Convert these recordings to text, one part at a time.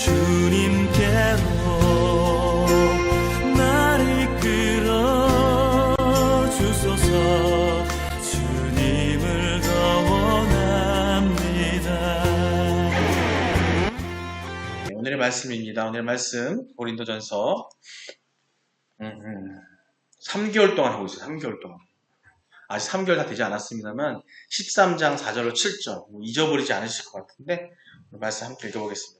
주님께로 나를 이끌어 주소서 주님을 더 원합니다 네, 오늘의 말씀입니다. 오늘의 말씀 고린도전서 음, 음, 3개월 동안 하고 있어요. 3개월 동안. 아직 3개월 다 되지 않았습니다만 13장 4절로 7절 뭐 잊어버리지 않으실 것 같은데 오늘 말씀 함께 읽어보겠습니다.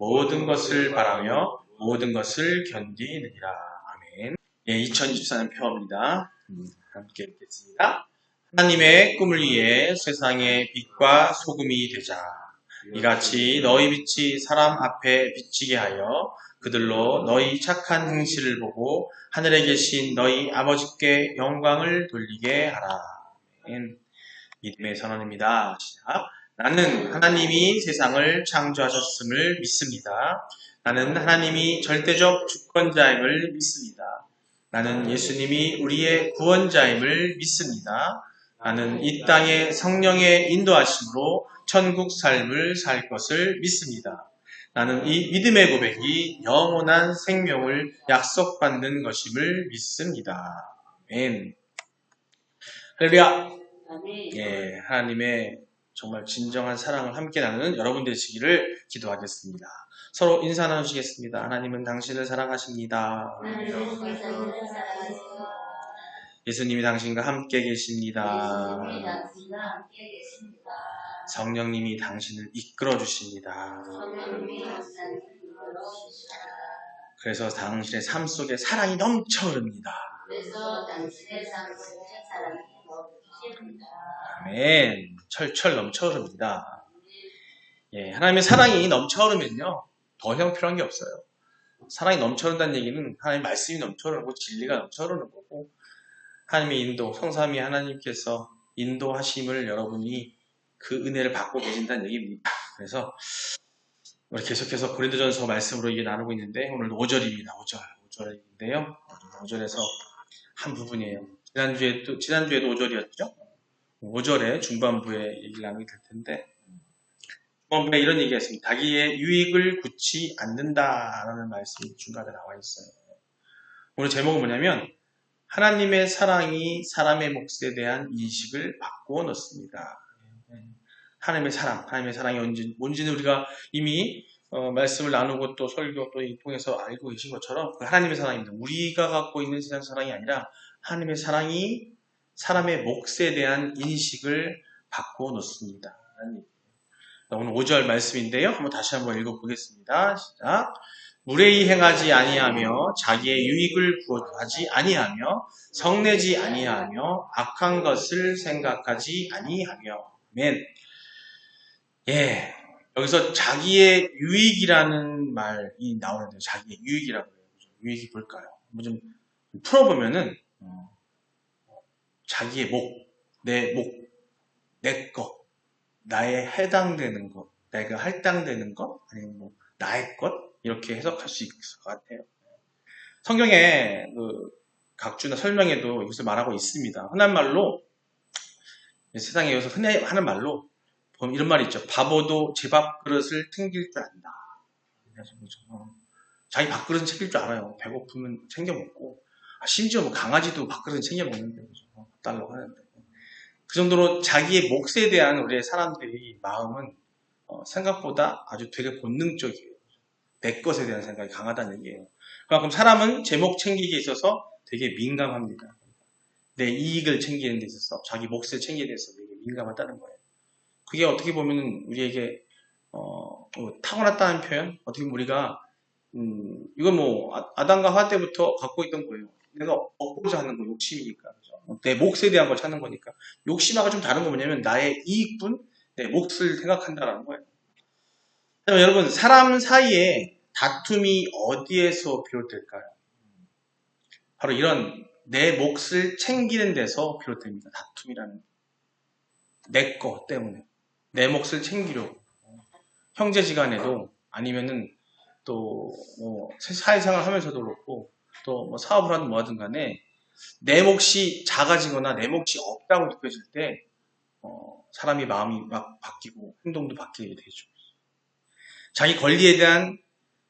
모든 것을 바라며 모든 것을 견디느니라. 아멘. 예, 2024년 표어입니다. 음, 함께 읽겠습니다. 하나님의 꿈을 위해 세상의 빛과 소금이 되자. 이같이 너희 빛이 사람 앞에 비치게 하여 그들로 너희 착한 행실을 보고 하늘에 계신 너희 아버지께 영광을 돌리게 하라. 아멘. 믿음의 선언입니다. 시작. 나는 하나님이 세상을 창조하셨음을 믿습니다. 나는 하나님이 절대적 주권자임을 믿습니다. 나는 예수님이 우리의 구원자임을 믿습니다. 나는 이 땅에 성령의 인도하심으로 천국 삶을 살 것을 믿습니다. 나는 이 믿음의 고백이 영원한 생명을 약속받는 것임을 믿습니다. 아멘. 할렐루야. 예, 하나님의 정말 진정한 사랑을 함께 나누는 여러분 되시기를 기도하겠습니다. 서로 인사 나누시겠습니다. 하나님은 당신을 사랑하십니다. 예수님이 당신과 함께 계십니다. 성령님이 당신을 이끌어 주십니다. 그래서 당신의 삶 속에 사랑이 넘쳐 흐릅니다. 그래서 당신의 삶 속에 사랑이 넘치십니다. 아멘. 철철 넘쳐 흐릅니다. 예, 하나님의 사랑이 넘쳐 흐르면요. 더 필요한 게 없어요. 사랑이 넘쳐 흐른다는 얘기는 하나님의 말씀이 넘쳐 흐르고 진리가 넘쳐 흐르는 거고 하나님의 인도, 성삼위 하나님께서 인도하심을 여러분이 그 은혜를 받고 계신다는 얘기입니다. 그래서 우리 계속해서 고린도전서 말씀으로 이게 나누고 있는데 오늘 5절입니다. 5절. 5절인데요. 5절에서 한 부분이에요. 지난주에 또 지난주에도 5절이었죠. 5절의 중반부에 얘기를 나누게 될 텐데 중반부에 이런 얘기가 있습니다. 자기의 유익을 굳지 않는다라는 말씀이 중간에 나와 있어요. 오늘 제목은 뭐냐면 하나님의 사랑이 사람의 몫에 대한 인식을 바꾸어 놓습니다. 하나님의 사랑, 하나님의 사랑이 뭔지, 뭔지는 우리가 이미 어, 말씀을 나누고 또 설교 또 통해서 알고 계신 것처럼 그 하나님의 사랑입니다. 우리가 갖고 있는 세상 사랑이 아니라 하나님의 사랑이 사람의 몫에 대한 인식을 바꾸어 놓습니다. 오늘 5절 말씀인데요. 한번 다시 한번 읽어보겠습니다. 시작. 무례히 행하지 아니하며 자기의 유익을 구하지 아니하며 성내지 아니하며 악한 것을 생각하지 아니하며 아멘. 예. 여기서 자기의 유익이라는 말이 나오는데요. 자기의 유익이라고 해요. 유익이 뭘까요? 뭐좀 풀어보면은 어, 자기의 목, 내 목, 내 것, 나에 해당되는 것, 내가 할당되는 것, 아니면 뭐 나의 것 이렇게 해석할 수 있을 것 같아요. 성경에 그 각주나 설명에도 이것을 말하고 있습니다. 흔한 말로 세상에 여기서 흔히 하는 말로 이런 말이 있죠. 바보도 제 밥그릇을 챙길 줄 안다. 어, 자기 밥그릇은 챙길 줄 알아요. 배고프면 챙겨 먹고 아, 심지어 뭐 강아지도 밥그릇은 챙겨 먹는데 그죠? 어, 달라고 하는데 그 정도로 자기의 몫에 대한 우리의 사람들이 마음은 어, 생각보다 아주 되게 본능적이에요. 내 것에 대한 생각이 강하다는 얘기예요. 그만큼 사람은 제목 챙기기에 있어서 되게 민감합니다. 내 이익을 챙기는 데 있어서 자기 몫을 챙기는 데 있어서 되게 민감하다는 거예요. 그게 어떻게 보면 우리에게 어, 뭐 타고났다는 표현? 어떻게 보면 우리가 음, 이건 뭐 아- 아담과 하 때부터 갖고 있던 거예요. 내가 얻고자 하는 거 욕심이니까 그죠? 내 몫에 대한 걸 찾는 거니까 욕심하고 좀 다른 거 뭐냐면 나의 이익분, 내 몫을 생각한다라는 거예요. 하지만 여러분 사람 사이에 다툼이 어디에서 비롯될까요? 바로 이런 내 몫을 챙기는 데서 비롯됩니다. 다툼이라는 내 거 때문에 내 몫을 챙기려고 형제지간에도 아니면은 또 뭐 사회생활 하면서도 그렇고 또 뭐 사업을 하든 뭐하든 간에 내 몫이 작아지거나 내 몫이 없다고 느껴질 때 어, 사람이 마음이 막 바뀌고 행동도 바뀌게 되죠. 자기 권리에 대한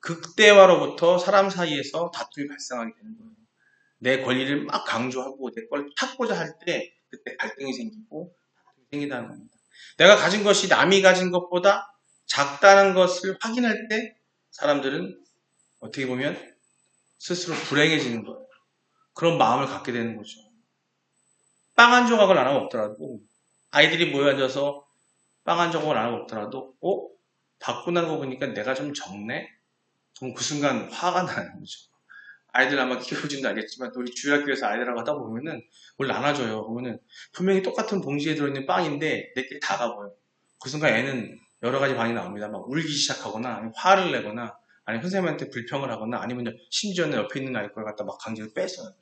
극대화로부터 사람 사이에서 다툼이 발생하게 되는 거예요. 내 권리를 막 강조하고 내 걸 찾고자 할 때 그때 갈등이 생기고 다툼이 생긴다는 겁니다. 내가 가진 것이 남이 가진 것보다 작다는 것을 확인할 때 사람들은 어떻게 보면 스스로 불행해지는 거예요. 그런 마음을 갖게 되는 거죠. 빵 한 조각을 나눠 먹더라도 아이들이 모여 앉아서 빵 한 조각을 나눠 먹더라도 어? 받고 나는 거 보니까 내가 좀 적네? 그럼 그 순간 화가 나는 거죠. 아이들 아마 키워보지는 알겠지만 또 우리 주일학교에서 아이들하고 하다 보면은 뭘 나눠줘요. 그러면은 분명히 똑같은 봉지에 들어있는 빵인데 내끼리 다 가버려요. 그 순간 애는 여러 가지 반응이 나옵니다. 막 울기 시작하거나 화를 내거나 아니면 선생님한테 불평을 하거나 아니면 심지어는 옆에 있는 아이 걸 갖다 막 강제로 뺏어요.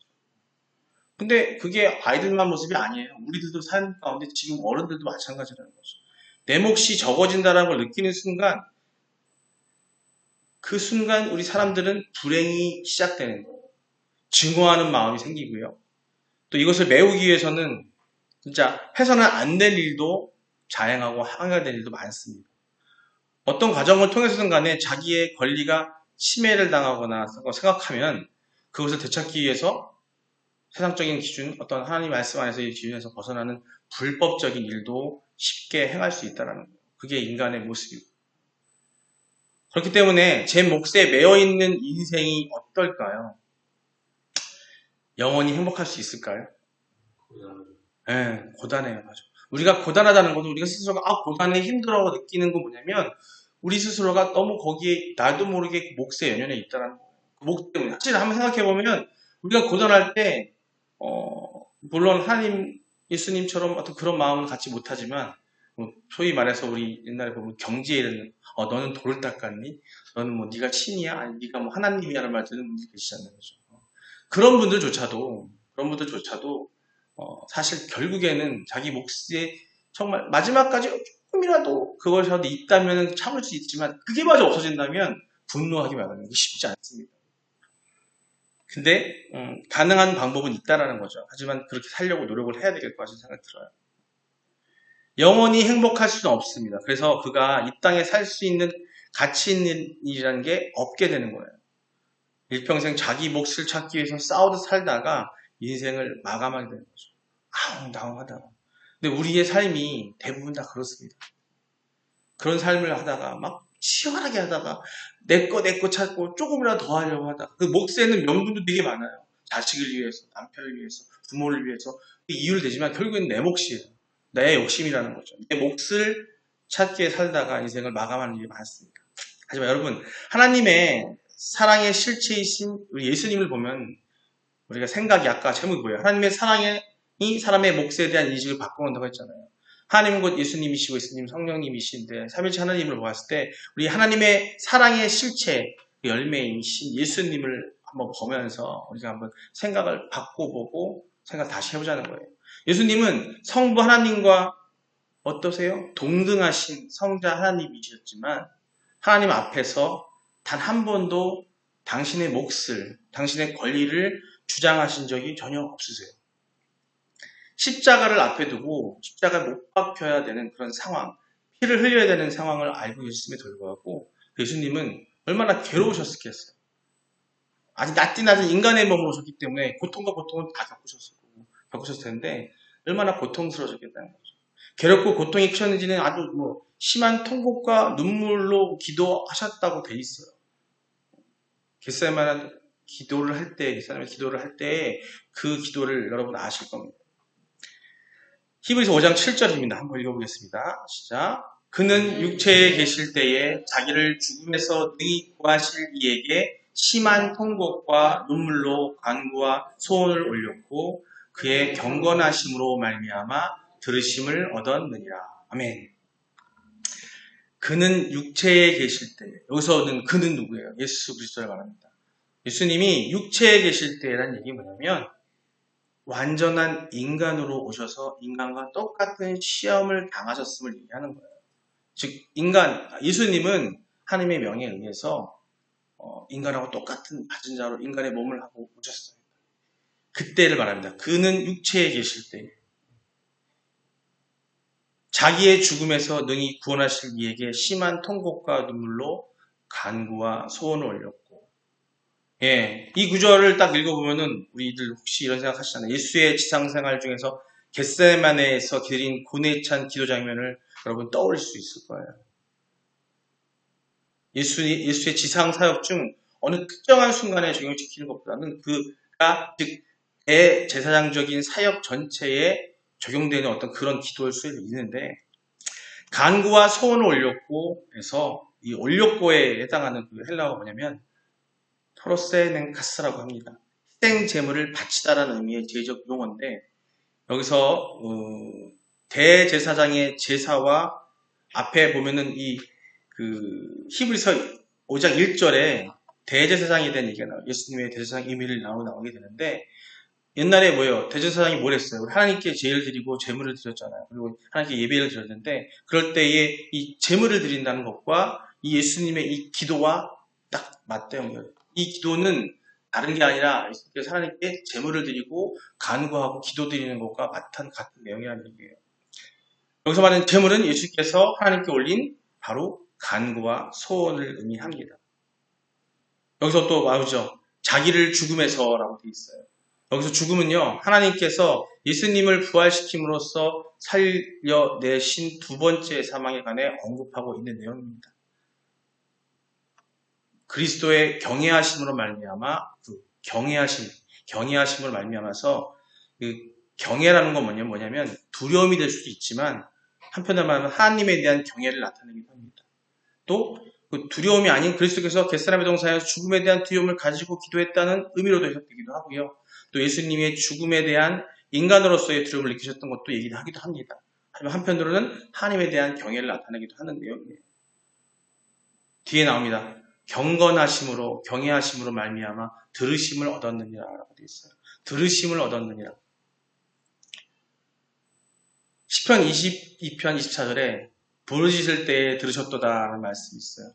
근데 그게 아이들만 모습이 아니에요. 우리들도 삶 가운데 지금 어른들도 마찬가지라는 거죠. 내 몫이 적어진다는 걸 느끼는 순간 그 순간 우리 사람들은 불행이 시작되는 거예요. 증오하는 마음이 생기고요. 또 이것을 메우기 위해서는 진짜 해서는 안 될 일도 자행하고 항해가 될 일도 많습니다. 어떤 과정을 통해서든 간에 자기의 권리가 침해를 당하거나 생각하면 그것을 되찾기 위해서 세상적인 기준, 어떤 하나님 말씀 안에서의 기준에서 벗어나는 불법적인 일도 쉽게 행할 수 있다는 거예요. 그게 인간의 모습이고. 그렇기 때문에 제 몫에 매여 있는 인생이 어떨까요? 영원히 행복할 수 있을까요? 예, 고단해요. 맞아. 우리가 고단하다는 것도 우리가 스스로가 아, 고단해 힘들어 느끼는 건 뭐냐면 우리 스스로가 너무 거기에 나도 모르게 그 몫에 연연해 있다는 거예요. 그몫 때문에. 사실 한번 생각해 보면 우리가 고단할 때 어, 물론 하나님 예수님처럼 어떤 그런 마음을 갖지 못하지만 뭐 소위 말해서 우리 옛날에 보면 경지에는 어, 너는 돌을 닦았니? 너는 뭐 네가 신이야? 아니 네가 뭐 하나님이야라는 말 듣는 분들 계시잖아요. 그죠? 그런 분들조차도 그런 분들조차도 어, 사실 결국에는 자기 몫에 정말 마지막까지 조금이라도 그것이라도 있다면 참을 수 있지만 그게 마저 없어진다면 분노하기 마련은 쉽지 않습니다. 근데 음, 가능한 방법은 있다라는 거죠. 하지만 그렇게 살려고 노력을 해야 되겠고 하는 생각이 들어요. 영원히 행복할 수는 없습니다. 그래서 그가 이 땅에 살 수 있는 가치 있는 일이라는 게 없게 되는 거예요. 일평생 자기 몫을 찾기 위해서 싸우듯 살다가 인생을 마감하게 되는 거죠. 아우, 당황하다. 근데 우리의 삶이 대부분 다 그렇습니다. 그런 삶을 하다가 막 치열하게 하다가 내 거 내 거 찾고 조금이라도 더 하려고 하다가 그 몫에는 명분도 되게 많아요. 자식을 위해서, 남편을 위해서, 부모를 위해서 그 이유를 대지만 결국엔 내 몫이에요. 내 욕심이라는 거죠. 내 몫을 찾기 위해 살다가 인생을 마감하는 일이 많습니다. 하지만 여러분, 하나님의 사랑의 실체이신 우리 예수님을 보면 우리가 생각이 아까 제목이 뭐예요? 하나님의 사랑 이 사람의 몫에 대한 인식을 바꿔놓는다고 했잖아요. 하나님은 곧 예수님이시고 예수님 성령님이신데 삼일째 하나님을 보았을 때 우리 하나님의 사랑의 실체 그 열매이신 예수님을 한번 보면서 우리가 한번 생각을 바꿔보고 생각 다시 해보자는 거예요. 예수님은 성부 하나님과 어떠세요? 동등하신 성자 하나님이셨지만 하나님 앞에서 단 한 번도 당신의 몫을, 당신의 권리를 주장하신 적이 전혀 없으세요. 십자가를 앞에 두고 십자가에 못 박혀야 되는 그런 상황, 피를 흘려야 되는 상황을 알고 계심에 불구하고 예수님은 얼마나 괴로우셨겠어요. 아직 낮디 낮은 인간의 몸으로 오셨기 때문에 고통과 고통은 다 겪으셨을 거고 겪으셨을 텐데 얼마나 고통스러우셨겠다는 거죠. 괴롭고 고통이 크셨는지는 아주 뭐 심한 통곡과 눈물로 기도하셨다고 돼 있어요. 겟세마나 기도를 할 때, 겟세마나 기도를 할 때 그 기도를 여러분 아실 겁니다. 히브리서 5장 7절입니다. 한번 읽어보겠습니다. 시작. 그는 육체에 계실 때에 자기를 죽음에서 능히 구하실 이에게 심한 통곡과 눈물로 간구와 소원을 올렸고 그의 경건하심으로 말미암아 들으심을 얻었느니라. 아멘. 그는 육체에 계실 때 여기서는 그는 누구예요? 예수 그리스도를 말합니다. 예수님이 육체에 계실 때라는 얘기 뭐냐면 완전한 인간으로 오셔서 인간과 똑같은 시험을 당하셨음을 얘기하는 거예요. 즉 인간 예수님은 하나님의 명에 의해서 어, 인간하고 똑같은 받은 자로 인간의 몸을 하고 오셨어요. 그때를 말합니다. 그는 육체에 계실 때 자기의 죽음에서 능히 구원하실 이에게 심한 통곡과 눈물로 간구와 소원을 올렸고 예, 이 구절을 딱 읽어보면은 우리들 혹시 이런 생각 하시잖아요. 예수의 지상생활 중에서 겟세마네에서 드린 고뇌 찬 기도 장면을 여러분 떠올릴 수 있을 거예요. 예수, 예수의 지상 사역 중 어느 특정한 순간에 적용시키는 것보다는 그가 즉 대제사장적인 사역 전체에 적용되는 어떤 그런 기도일 수 있는데 간구와 소원을 올렸고 해서 이 올렸고에 해당하는 그 헬라어가 뭐냐면 토로세 넨카스라고 합니다. 희생 제물을 바치다라는 의미의 제적 용어인데 여기서 어, 대제사장의 제사와 앞에 보면은 이 그 히브리서 5장 1절에 대제사장에 대한 얘기가 나와요. 예수님의 대제사장 의미를 나오, 나오게 되는데 옛날에 뭐예요? 대제사장이 뭘 했어요? 하나님께 제를 드리고 제물을 드렸잖아요. 그리고 하나님께 예배를 드렸는데 그럴 때에 이 제물을 드린다는 것과 이 예수님의 이 기도와 딱 맞대 연결. 이 기도는 다른 게 아니라 예수님께서 하나님께 제물을 드리고 간구하고 기도 드리는 것과 같은 같은 내용이라는 얘기예요. 여기서 말하는 제물은 예수께서 하나님께 올린 바로 간구와 소원을 의미합니다. 여기서 또 나오죠. 자기를 죽음에서라고 되어 있어요. 여기서 죽음은요, 하나님께서 예수님을 부활시킴으로써 살려내신 두 번째 사망에 관해 언급하고 있는 내용입니다. 그리스도의 경외하심으로 말미암아 그 경외하심, 경외하심으로 말미암아서 그 경외라는 건 뭐냐면 뭐냐면 두려움이 될 수도 있지만 한편으로 말하면 하나님에 대한 경외를 나타내기도 합니다. 또 그 두려움이 아닌 그리스도께서 겟세라의 동사에서 죽음에 대한 두려움을 가지고 기도했다는 의미로도 해석되기도 하고요. 또 예수님의 죽음에 대한 인간으로서의 두려움을 느끼셨던 것도 얘기하기도 합니다. 하지만 한편으로는 하나님에 대한 경외를 나타내기도 하는 내용이에요. 뒤에 나옵니다. 경건하심으로 경외하심으로 말미암아 들으심을 얻었느니라라고 되어 있어요. 들으심을 얻었느니라. 시편 22편 24절에 부르짖을 때에 들으셨도다라는 말씀이 있어요.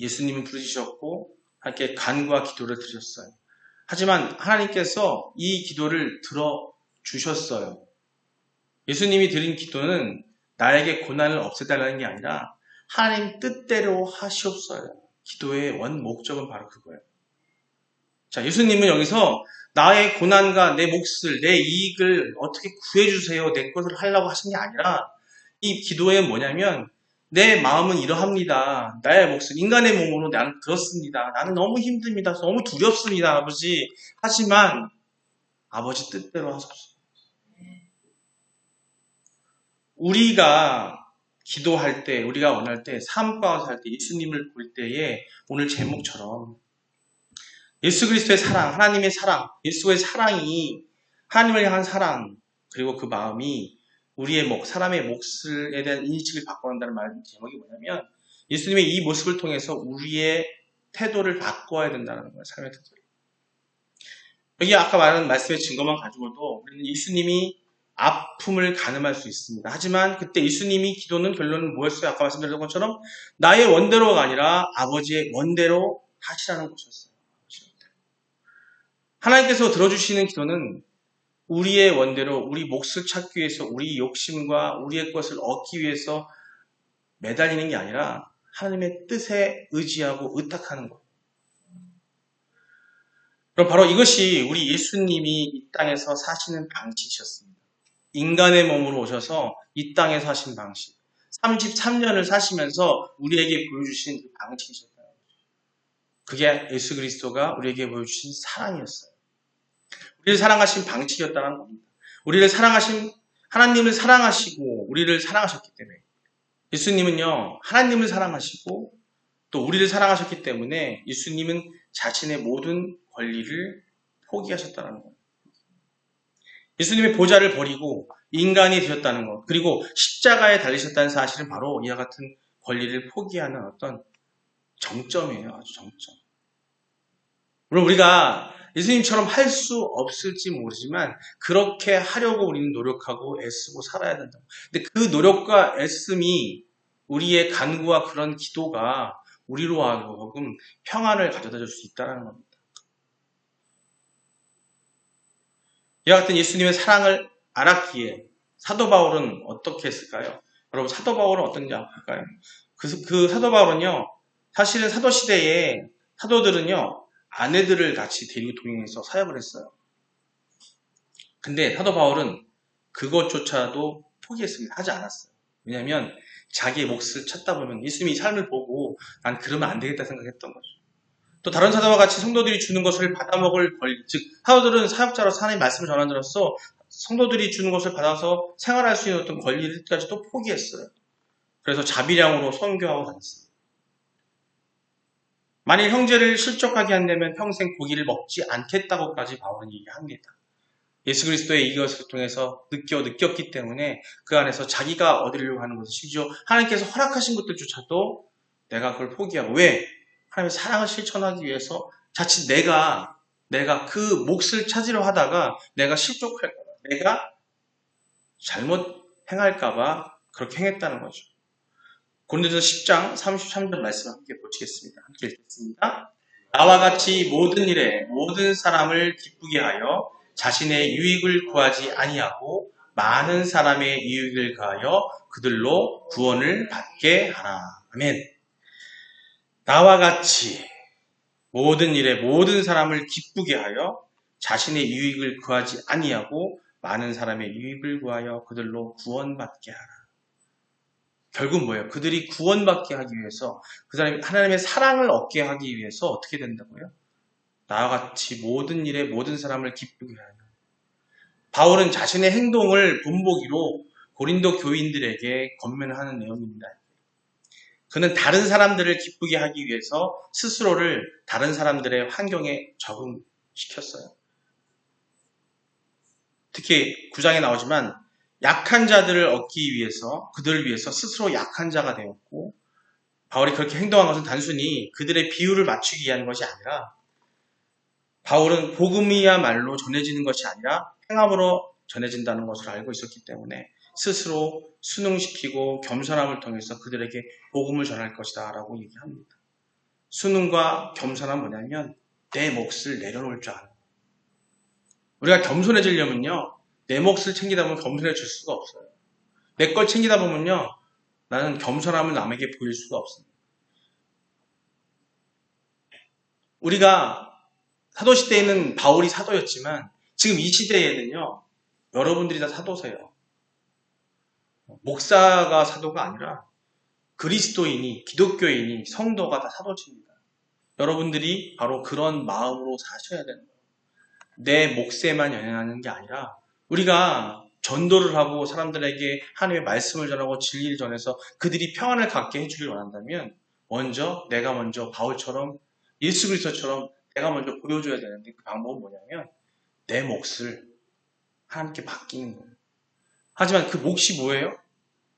예수님은 부르짖으셨고 함께 간구와 기도를 드렸어요. 하지만 하나님께서 이 기도를 들어 주셨어요. 예수님이 드린 기도는 나에게 고난을 없애달라는 게 아니라 하나님 뜻대로 하시옵소요. 기도의 원 목적은 바로 그거예요. 자, 예수님은 여기서 나의 고난과 내 몫을, 내 이익을 어떻게 구해주세요. 내 것을 하려고 하신 게 아니라 이 기도에 뭐냐면 내 마음은 이러합니다. 나의 몫을 인간의 몸으로 나는 그렇습니다. 나는 너무 힘듭니다. 너무 두렵습니다. 아버지. 하지만 아버지 뜻대로 하소서. 우리가 기도할 때, 우리가 원할 때, 삶 가운데 살 때, 예수님을 볼 때에 오늘 제목처럼 예수 그리스도의 사랑, 하나님의 사랑, 예수의 사랑이 하나님을 향한 사랑, 그리고 그 마음이 우리의 목, 사람의 몫에 대한 인식을 바꿔낸다는 말 제목이 뭐냐면 예수님의 이 모습을 통해서 우리의 태도를 바꿔야 된다는 거예요. 삶의 태도를. 여기 아까 말한 말씀의 증거만 가지고도 우리는 예수님이 아픔을 가늠할 수 있습니다. 하지만 그때 예수님이 기도는 결론은 뭐였어요? 아까 말씀드렸던 것처럼 나의 원대로가 아니라 아버지의 원대로 하시라는 것이었어요. 하나님께서 들어주시는 기도는 우리의 원대로 우리 몫을 찾기 위해서 우리 욕심과 우리의 것을 얻기 위해서 매달리는 게 아니라 하나님의 뜻에 의지하고 의탁하는 것. 그럼 바로 이것이 우리 예수님이 이 땅에서 사시는 방식이셨습니다. 인간의 몸으로 오셔서 이 땅에 사신 방식. 33년을 사시면서 우리에게 보여주신 그 방식이셨다. 그게 예수 그리스도가 우리에게 보여주신 사랑이었어요. 우리를 사랑하신 방식이었다는 겁니다. 우리를 사랑하신 하나님을 사랑하시고 우리를 사랑하셨기 때문에 예수님은요 하나님을 사랑하시고 또 우리를 사랑하셨기 때문에 예수님은 자신의 모든 권리를 포기하셨다는 거예요. 예수님의 보좌를 버리고 인간이 되었다는 것 그리고 십자가에 달리셨다는 사실은 바로 이와 같은 권리를 포기하는 어떤 정점이에요. 아주 정점. 물론 우리가 예수님처럼 할 수 없을지 모르지만 그렇게 하려고 우리는 노력하고 애쓰고 살아야 된다. 근데 그 노력과 애씀이 우리의 간구와 그런 기도가 우리로 하여금 평안을 가져다 줄 수 있다는 겁니다. 이와 같은 예수님의 사랑을 알았기에 사도 바울은 어떻게 했을까요? 여러분 사도 바울은 어떤지 아실까요? 그, 그 사도 바울은요 사실은 사도 시대에 사도들은요 아내들을 같이 데리고 동행해서 사역을 했어요. 근데 사도 바울은 그것조차도 포기했습니다. 하지 않았어요. 왜냐하면 자기의 몫을 찾다 보면 예수님이 이 삶을 보고 난 그러면 안 되겠다 생각했던 거죠. 또 다른 사도와 같이 성도들이 주는 것을 받아먹을 권, 즉 사도들은 사역자로서 하나님 말씀을 전하들어서 성도들이 주는 것을 받아서 생활할 수 있는 어떤 권리까지도 포기했어요. 그래서 자비량으로 선교하고 다녔습니다. 만일 형제를 실족하게 한다면 평생 고기를 먹지 않겠다고까지 바울은 얘기합니다. 예수 그리스도의 이것을 통해서 느껴 느꼈기 때문에 그 안에서 자기가 얻으려고 하는 것을 심지어 하나님께서 허락하신 것들조차도 내가 그걸 포기하고 왜 하나님의 사랑을 실천하기 위해서 자칫 내가 내가 그 몫을 찾으려 하다가 내가 실족할까봐 내가 잘못 행할까봐 그렇게 행했다는 거죠. 고린도서 10장 33절 말씀 함께 보시겠습니다. 함께 읽겠습니다. 나와 같이 모든 일에 모든 사람을 기쁘게 하여 자신의 유익을 구하지 아니하고 많은 사람의 유익을 가하여 그들로 구원을 받게 하라. 아멘. 나와 같이 모든 일에 모든 사람을 기쁘게 하여 자신의 유익을 구하지 아니하고 많은 사람의 유익을 구하여 그들로 구원받게 하라. 결국 뭐예요? 그들이 구원받게 하기 위해서 그 사람이 하나님의 사랑을 얻게 하기 위해서 어떻게 된다고요? 나와 같이 모든 일에 모든 사람을 기쁘게 하여 바울은 자신의 행동을 본보기로 고린도 교인들에게 건면하는 내용입니다. 그는 다른 사람들을 기쁘게 하기 위해서 스스로를 다른 사람들의 환경에 적응시켰어요. 특히 9장에 나오지만 약한 자들을 얻기 위해서 그들을 위해서 스스로 약한 자가 되었고 바울이 그렇게 행동한 것은 단순히 그들의 비율을 맞추기 위한 것이 아니라 바울은 복음이야말로 전해지는 것이 아니라 행함으로 전해진다는 것을 알고 있었기 때문에 스스로 순응시키고 겸손함을 통해서 그들에게 복음을 전할 것이다 라고 얘기합니다. 순응과 겸손함 뭐냐면 내 몫을 내려놓을 줄 아는. 우리가 겸손해지려면요 내 몫을 챙기다 보면 겸손해질 수가 없어요. 내 걸 챙기다 보면요 나는 겸손함을 남에게 보일 수가 없습니다. 우리가 사도 시대에는 바울이 사도였지만 지금 이 시대에는요 여러분들이 다 사도세요. 목사가 사도가 아니라 그리스도인이 기독교인이 성도가 다 사도집니다. 여러분들이 바로 그런 마음으로 사셔야 되는 거예요. 내 몫에만 연연하는 게 아니라 우리가 전도를 하고 사람들에게 하나님의 말씀을 전하고 진리를 전해서 그들이 평안을 갖게 해주길 원한다면 먼저 내가 먼저 바울처럼 예수 그리스도처럼 내가 먼저 보여줘야 되는데 그 방법은 뭐냐면 내 몫을 하나님께 맡기는 거예요. 하지만 그 몫이 뭐예요?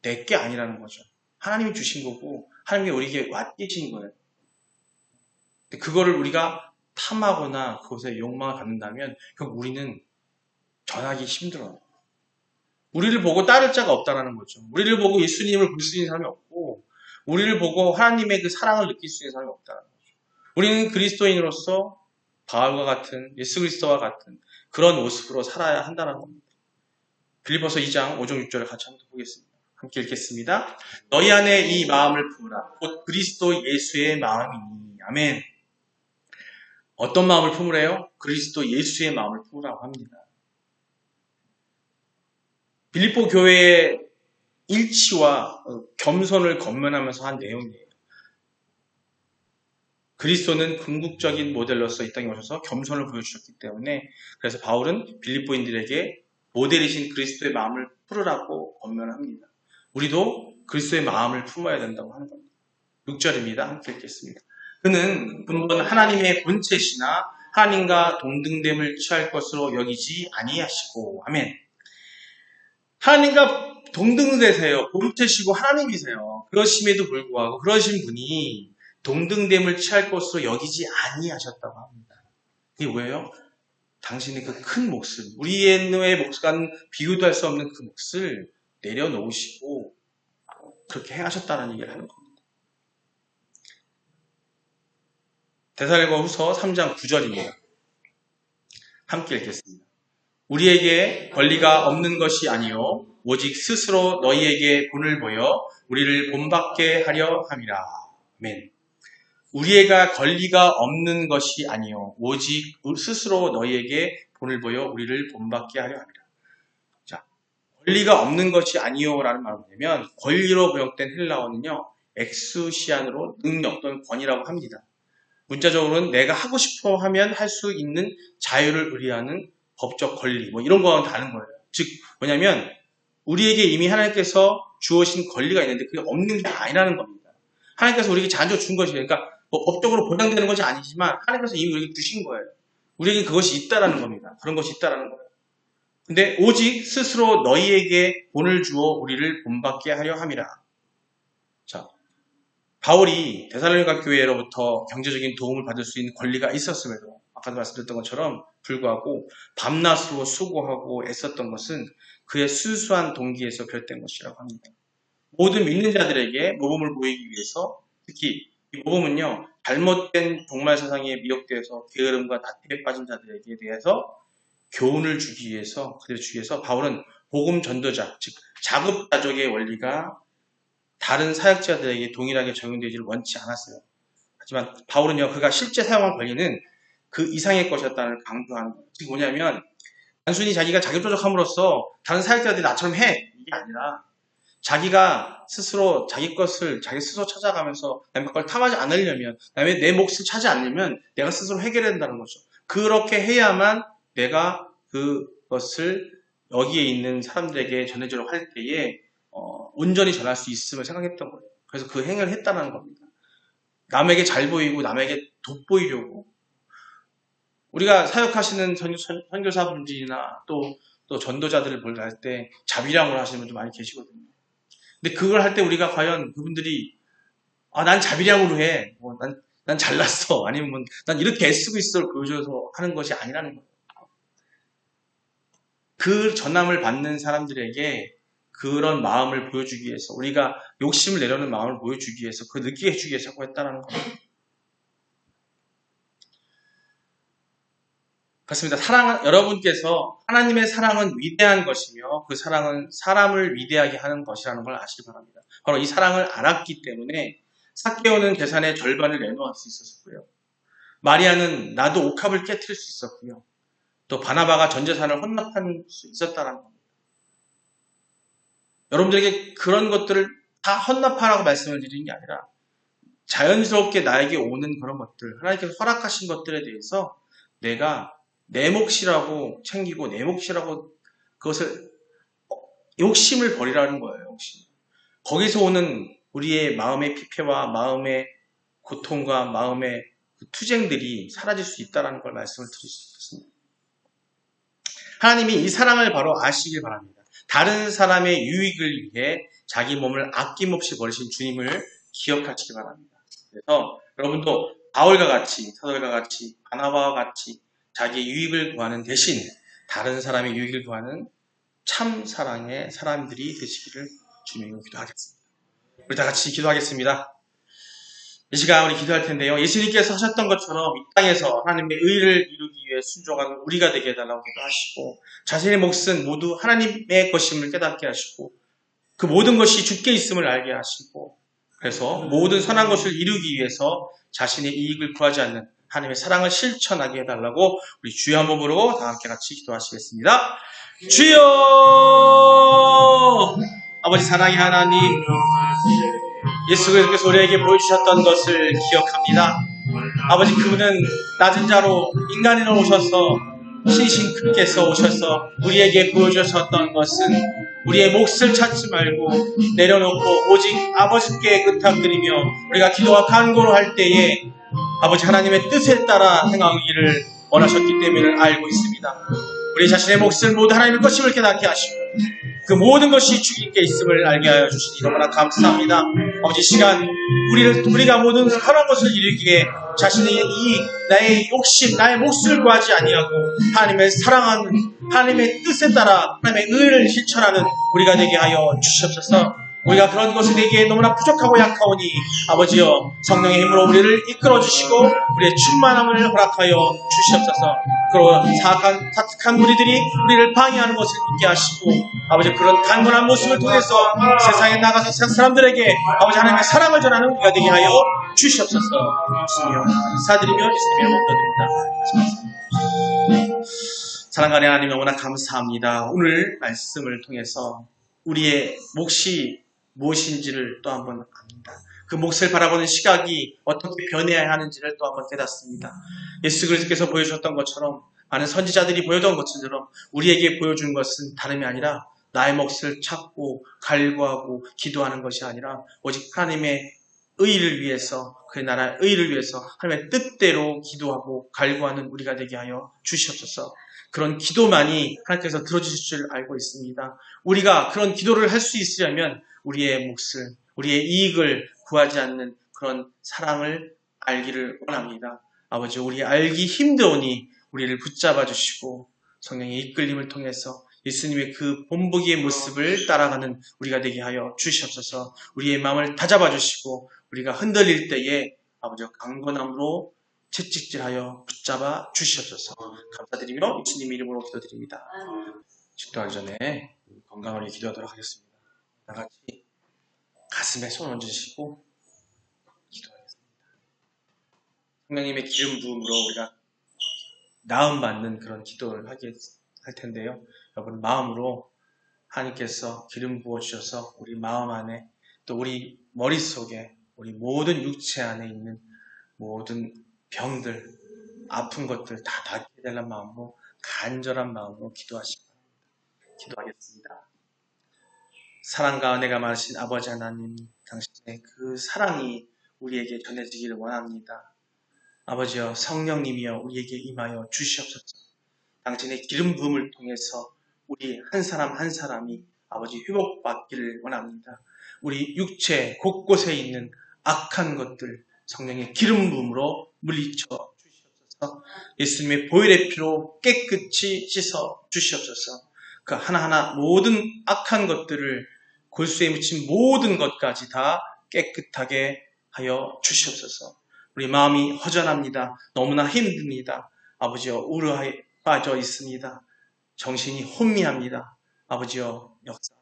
내 게 아니라는 거죠. 하나님이 주신 거고 하나님이 우리에게 맡기신 거예요. 근데 그거를 우리가 탐하거나 그것에 욕망을 갖는다면 그럼 우리는 전하기 힘들어요. 우리를 보고 따를 자가 없다라는 거죠. 우리를 보고 예수님을 볼 수 있는 사람이 없고 우리를 보고 하나님의 그 사랑을 느낄 수 있는 사람이 없다는 거죠. 우리는 그리스도인으로서 바울과 같은 예수 그리스도와 같은 그런 모습으로 살아야 한다는 겁니다. 빌리버서 2장 5절 6절을 같이 한번 보겠습니다. 함께 읽겠습니다. 너희 안에 이 마음을 품으라. 곧 그리스도 예수의 마음이니. 아멘. 어떤 마음을 품으래요? 그리스도 예수의 마음을 품으라고 합니다. 빌리포 교회의 일치와 겸손을 건면하면서 한 내용이에요. 그리스도는 궁극적인 모델로서 이 땅에 오셔서 겸손을 보여주셨기 때문에 그래서 바울은 빌립보인들에게 모델이신 그리스도의 마음을 풀으라고 권면합니다. 우리도 그리스도의 마음을 품어야 된다고 하는 겁니다. 6절입니다. 함께 읽겠습니다. 그는 근본 하나님의 본체시나 하나님과 동등됨을 취할 것으로 여기지 아니하시고 아멘. 하나님과 동등되세요. 본체시고 하나님이세요. 그러심에도 불구하고 그러신 분이 동등됨을 취할 것으로 여기지 아니하셨다고 합니다. 이게 왜요? 당신의 그 큰 몫을 우리의 몫과는 비교도 할 수 없는 그 몫을 내려놓으시고 그렇게 행하셨다는 얘기를 하는 겁니다. 대사일과 후서 3장 9절입니다. 함께 읽겠습니다. 우리에게 권리가 없는 것이 아니요 오직 스스로 너희에게 본을 보여 우리를 본받게 하려 함이라. 아멘. 우리가 권리가 없는 것이 아니요 오직 스스로 너희에게 본을 보여 우리를 본받게 하려 함이라. 자, 권리가 없는 것이 아니요라는 말을 보면 권리로 번역된 헬라어는요 엑수시안으로 능력 또는 권위라고 합니다. 문자적으로는 내가 하고 싶어 하면 할 수 있는 자유를 의뢰하는 법적 권리, 뭐 이런 거와는 다른 거예요. 즉, 뭐냐면, 우리에게 이미 하나님께서 주어진 권리가 있는데 그게 없는 게 아니라는 겁니다. 하나님께서 우리에게 자주 준 것이에요. 그러니까 뭐 법적으로 보장되는 것이 아니지만 하나님께서 이미 우리에게 주신 거예요. 우리에게 그것이 있다라는 겁니다. 그런 것이 있다라는 거예요. 근데 오직 스스로 너희에게 본을 주어 우리를 본받게 하려 함이라. 자, 바울이 대살로니가 교회로부터 경제적인 도움을 받을 수 있는 권리가 있었음에도 아까도 말씀드렸던 것처럼 불구하고 밤낮으로 수고하고 애썼던 것은 그의 순수한 동기에서 비롯된 것이라고 합니다. 모든 믿는 자들에게 모범을 보이기 위해서 특히 이 모범은요 잘못된 종말 사상에 미혹되어서 게으름과 나태에 빠진 자들에게 대해서 교훈을 주기 위해서 그들을 주기 위해서 바울은 복음 전도자 즉 자급자족의 원리가 다른 사역자들에게 동일하게 적용되지를 원치 않았어요. 하지만 바울은요 그가 실제 사용한 권리는 그 이상의 것이었다는 거예요. 즉 뭐냐면 단순히 자기가 자격조적함으로써 다른 사역자들이 나처럼 해 이게 아니라 자기가 스스로 자기 것을 자기 스스로 찾아가면서 남의 걸 탐하지 않으려면 남의 내 몫을 차지 않으면 내가 스스로 해결해야 된다는 거죠. 그렇게 해야만 내가 그것을 여기에 있는 사람들에게 전해주려고 할 때에 어, 온전히 전할 수 있음을 생각했던 거예요. 그래서 그 행위를 했다는 겁니다. 남에게 잘 보이고 남에게 돋보이려고 우리가 사역하시는 선교, 사분들이나 또, 또 전도자들을 볼때 자비량으로 하시는 분들 많이 계시거든요. 근데 그걸 할 때 우리가 과연 그분들이 아, 난 자비량으로 해. 뭐, 난, 난 잘났어. 아니면 뭐, 난 이렇게 애쓰고 있어. 보여줘서 하는 것이 아니라는 거예요. 그 전함을 받는 사람들에게 그런 마음을 보여주기 위해서 우리가 욕심을 내려는 마음을 보여주기 위해서 그 느끼게 해주기 위해서 자꾸 했다는 겁니다. 그렇습니다. 사랑, 여러분께서 하나님의 사랑은 위대한 것이며 그 사랑은 사람을 위대하게 하는 것이라는 걸 아시기 바랍니다. 바로 이 사랑을 알았기 때문에 사케오는 계산의 절반을 내놓을 수 있었고요. 마리아는 나도 옥합을 깨뜨릴 수 있었고요. 또 바나바가 전 재산을 헌납할 수 있었다는 겁니다. 여러분들에게 그런 것들을 다 헌납하라고 말씀을 드리는 게 아니라 자연스럽게 나에게 오는 그런 것들, 하나님께서 허락하신 것들에 대해서 내가 내 몫이라고 챙기고 내 몫이라고 그것을 욕심을 버리라는 거예요. 욕심. 거기서 오는 우리의 마음의 피폐와 마음의 고통과 마음의 그 투쟁들이 사라질 수 있다는 걸 말씀을 드릴 수 있습니다. 하나님이 이 사랑을 바로 아시길 바랍니다. 다른 사람의 유익을 위해 자기 몸을 아낌없이 버리신 주님을 기억하시기 바랍니다. 그래서 여러분도 바울과 같이, 사도과 같이, 바나바와 같이 자기 유익을 구하는 대신 다른 사람의 유익을 구하는 참 사랑의 사람들이 되시기를 주님으로 기도하겠습니다. 우리 다 같이 기도하겠습니다. 이 시간 우리 기도할 텐데요. 예수님께서 하셨던 것처럼 이 땅에서 하나님의 의를 이루기 위해 순종하는 우리가 되게 해달라고 기도하시고 자신의 몫은 모두 하나님의 것임을 깨닫게 하시고 그 모든 것이 주께 있음을 알게 하시고 그래서 모든 선한 것을 이루기 위해서 자신의 이익을 구하지 않는 하나님의 사랑을 실천하게 해달라고 우리 주여 한 몸으로 다 함께 같이 기도하시겠습니다. 주여! 아버지 사랑의 하나님, 예수 그리스도께서 우리에게 보여주셨던 것을 기억합니다. 아버지 그분은 낮은 자로 인간으로 오셔서 신신 크께서 오셔서 우리에게 보여주셨던 것은 우리의 몫을 찾지 말고 내려놓고 오직 아버지께 의탁드리며 우리가 기도와 간구를 할 때에 아버지 하나님의 뜻에 따라 행하기를 원하셨기 때문에 알고 있습니다. 우리 자신의 몫을 모두 하나님의 것임을 깨닫게 하시고 그 모든 것이 주님께 있음을 알게 하여 주시니 너무나 감사합니다. 아버지 이 시간 우리를 우리가 모든 선한 것을 이루기에 자신의 이 나의 욕심, 나의 몫을 구하지 아니하고 하나님의 사랑하는 하나님의 뜻에 따라 하나님의 의를 실천하는 우리가 되게 하여 주시옵소서. 우리가 그런 것에 되기에 너무나 부족하고 약하오니 아버지여 성령의 힘으로 우리를 이끌어 주시고 우리의 충만함을 허락하여 주시옵소서. 그리고 사악한 사특한 우리들이 우리를 방해하는 것을 잊게 하시고 아버지 그런 강건한 모습을 통해서 세상에 나가서 세상 사람들에게 아버지 하나님의 사랑을 전하는 우리가 되게 하여 주시옵소서. 주님여 사드리며 예수님의 목도드립니다. 사랑하는 하나님 너무나 감사합니다. 오늘 말씀을 통해서 우리의 몫이 무엇인지를 또 한번 압니다. 그 몫을 바라보는 시각이 어떻게 변해야 하는지를 또 한번 깨닫습니다. 예수 그리스도께서 보여주셨던 것처럼 많은 선지자들이 보여준 것처럼 우리에게 보여준 것은 다름이 아니라 나의 몫을 찾고 갈구하고 기도하는 것이 아니라 오직 하나님의 의를 위해서 그의 나라의 의를 위해서 하나님의 뜻대로 기도하고 갈구하는 우리가 되게 하여 주시옵소서. 그런 기도만이 하나님께서 들어주실 줄 알고 있습니다. 우리가 그런 기도를 할 수 있으려면 우리의 몫을, 우리의 이익을 구하지 않는 그런 사랑을 알기를 원합니다. 아버지, 우리 알기 힘드오니 우리를 붙잡아 주시고 성령의 이끌림을 통해서 예수님의 그 본보기의 모습을 따라가는 우리가 되게 하여 주시옵소서 우리의 마음을 다잡아 주시고 우리가 흔들릴 때에 아버지 강건함으로 채찍질하여 붙잡아 주시옵소서 감사드리며 예수님 이름으로 기도드립니다. 기도하기 전에 건강을 기도하도록 하겠습니다. 다 같이 가슴에 손 얹으시고 기도하겠습니다. 성령님의 기름 부음으로 우리가 나음 받는 그런 기도를 하게 할 텐데요. 여러분 마음으로 하나님께서 기름 부어 주셔서 우리 마음 안에 또 우리 머릿속에 우리 모든 육체 안에 있는 모든 병들 아픈 것들 다 낫게 되는 마음으로 간절한 마음으로 기도하시기 바랍니다. 기도하겠습니다. 사랑과 은혜가 많으신 아버지 하나님 당신의 그 사랑이 우리에게 전해지기를 원합니다. 아버지여 성령님이여 우리에게 임하여 주시옵소서. 당신의 기름 부음을 통해서 우리 한 사람 한 사람이 아버지 회복받기를 원합니다. 우리 육체 곳곳에 있는 악한 것들 성령의 기름 부음으로 물리쳐 주시옵소서. 예수님의 보혈의 피로 깨끗이 씻어 주시옵소서. 그 하나하나 모든 악한 것들을 골수에 묻힌 모든 것까지 다 깨끗하게 하여 주시옵소서. 우리 마음이 허전합니다. 너무나 힘듭니다. 아버지여 우르하에 빠져 있습니다. 정신이 혼미합니다. 아버지여 역사하소서.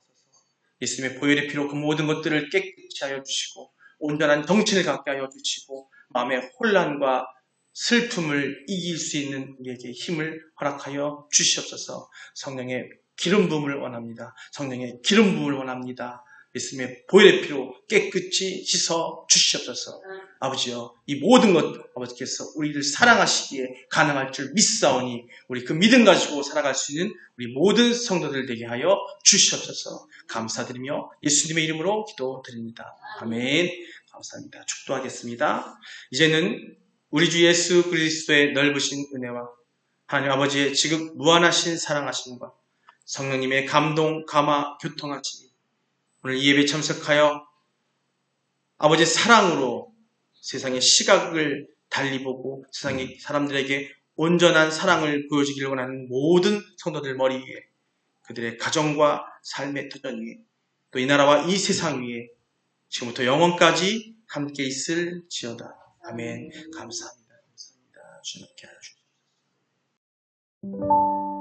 예수님의 보혈의 피로 그 모든 것들을 깨끗이 하여 주시고 온전한 정신을 갖게 하여 주시고 마음의 혼란과 슬픔을 이길 수 있는 우리에게 힘을 허락하여 주시옵소서. 성령의 기름 부음을 원합니다. 성령의 기름 부음을 원합니다. 예수님의 보혈의 피로 깨끗이 씻어 주시옵소서. 아버지여, 이 모든 것 아버지께서 우리를 사랑하시기에 가능할 줄 믿사오니 우리 그 믿음 가지고 살아갈 수 있는 우리 모든 성도들 되게 하여 주시옵소서. 감사드리며 예수님의 이름으로 기도드립니다. 아멘. 감사합니다. 축도하겠습니다. 이제는 우리 주 예수 그리스도의 넓으신 은혜와 하나님 아버지의 지극 무한하신 사랑하심과 성령님의 감동, 감화, 교통하심이 오늘 이 예배 참석하여 아버지의 사랑으로 세상의 시각을 달리 보고 세상의 사람들에게 온전한 사랑을 보여주기를 원하는 모든 성도들 머리 위에 그들의 가정과 삶의 터전 위에 또 이 나라와 이 세상 위에 지금부터 영원까지 함께 있을 지어다. 아멘. 감사합니다. 감사합니다. 주님께 하여 주십시오.